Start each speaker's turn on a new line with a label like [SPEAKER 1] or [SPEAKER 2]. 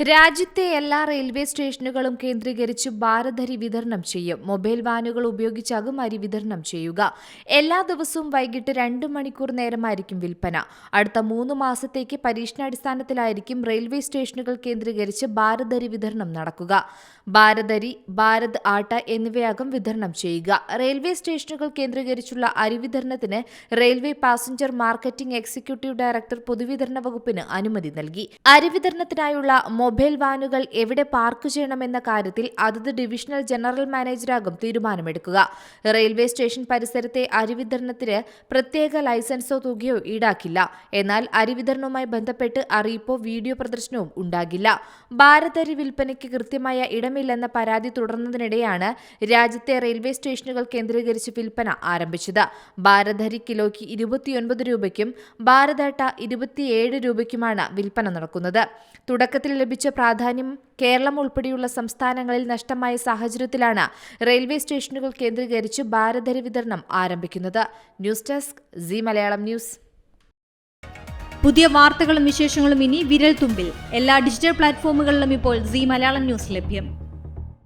[SPEAKER 1] രാജ്യത്തെ എല്ലാ റെയിൽവേ സ്റ്റേഷനുകളും കേന്ദ്രീകരിച്ച് ഭാരതരി വിതരണം ചെയ്യും. മൊബൈൽ വാനുകൾ ഉപയോഗിച്ചാകും അരി വിതരണം ചെയ്യുക. എല്ലാ ദിവസവും വൈകിട്ട് രണ്ട് മണിക്കൂർ നേരമായിരിക്കും വിൽപ്പന. അടുത്ത മൂന്ന് മാസത്തേക്ക് പരീക്ഷണാടിസ്ഥാനത്തിലായിരിക്കും റെയിൽവേ സ്റ്റേഷനുകൾ കേന്ദ്രീകരിച്ച് ഭാരതരി വിതരണം നടക്കുക. ഭാരതരി ഭാരത് ആട്ട എന്നിവയാകും വിതരണം ചെയ്യുക. റെയിൽവേ സ്റ്റേഷനുകൾ കേന്ദ്രീകരിച്ചുള്ള അരി വിതരണത്തിന് railway passenger marketing executive director പൊതുവിതരണ വകുപ്പിന് അനുമതി നൽകി. അരി വിതരണത്തിനായുള്ള മൊബൈൽ വാനുകൾ എവിടെ പാർക്ക് ചെയ്യണമെന്ന കാര്യത്തിൽ അതത് ഡിവിഷണൽ ജനറൽ മാനേജരാകും തീരുമാനമെടുക്കുക. റെയിൽവേ സ്റ്റേഷൻ പരിസരത്തെ അരി വിതരണത്തിന് പ്രത്യേക ലൈസൻസോ തുകയോ ഈടാക്കില്ല. എന്നാൽ അരി വിതരണവുമായി ബന്ധപ്പെട്ട് അറിയിപ്പോ വീഡിയോ പ്രദർശനവും ഉണ്ടാകില്ല. ഭാരതരി വിൽപ്പനയ്ക്ക് കൃത്യമായ ഇടമില്ലെന്ന പരാതി തുടർന്നതിനിടെയാണ് രാജ്യത്തെ റെയിൽവേ സ്റ്റേഷനുകൾ കേന്ദ്രീകരിച്ച് വിൽപ്പന ആരംഭിച്ചത്. ഭാരതരി കിലോയ്ക്ക് ഇരുപത്തിയൊൻപത് രൂപയ്ക്കും ഭാരതാട്ട ഇരുപത്തിയേഴ് രൂപയ്ക്കുമാണ് വിൽപ്പന നടക്കുന്നത്. തുടക്കത്തിൽ ലഭിച്ച പ്രാധാന്യം കേരളം ഉൾപ്പെടെയുള്ള സംസ്ഥാനങ്ങളിൽ നഷ്ടമായ സാഹചര്യത്തിലാണ് റെയിൽവേ സ്റ്റേഷനുകൾ കേന്ദ്രീകരിച്ച് ഭാരതരി വിതരണം ആരംഭിക്കുന്നത്. News desk Zee Malayalam news.
[SPEAKER 2] പുതിയ വാർത്തകളും വിശേഷങ്ങളും ഇനി വിരൽ തുമ്പിൽ എല്ലാ ഡിജിറ്റൽ പ്ലാറ്റ്ഫോമുകളിലും ഇപ്പോൾ സി മലയാളം ന്യൂസ് ലഭ്യം.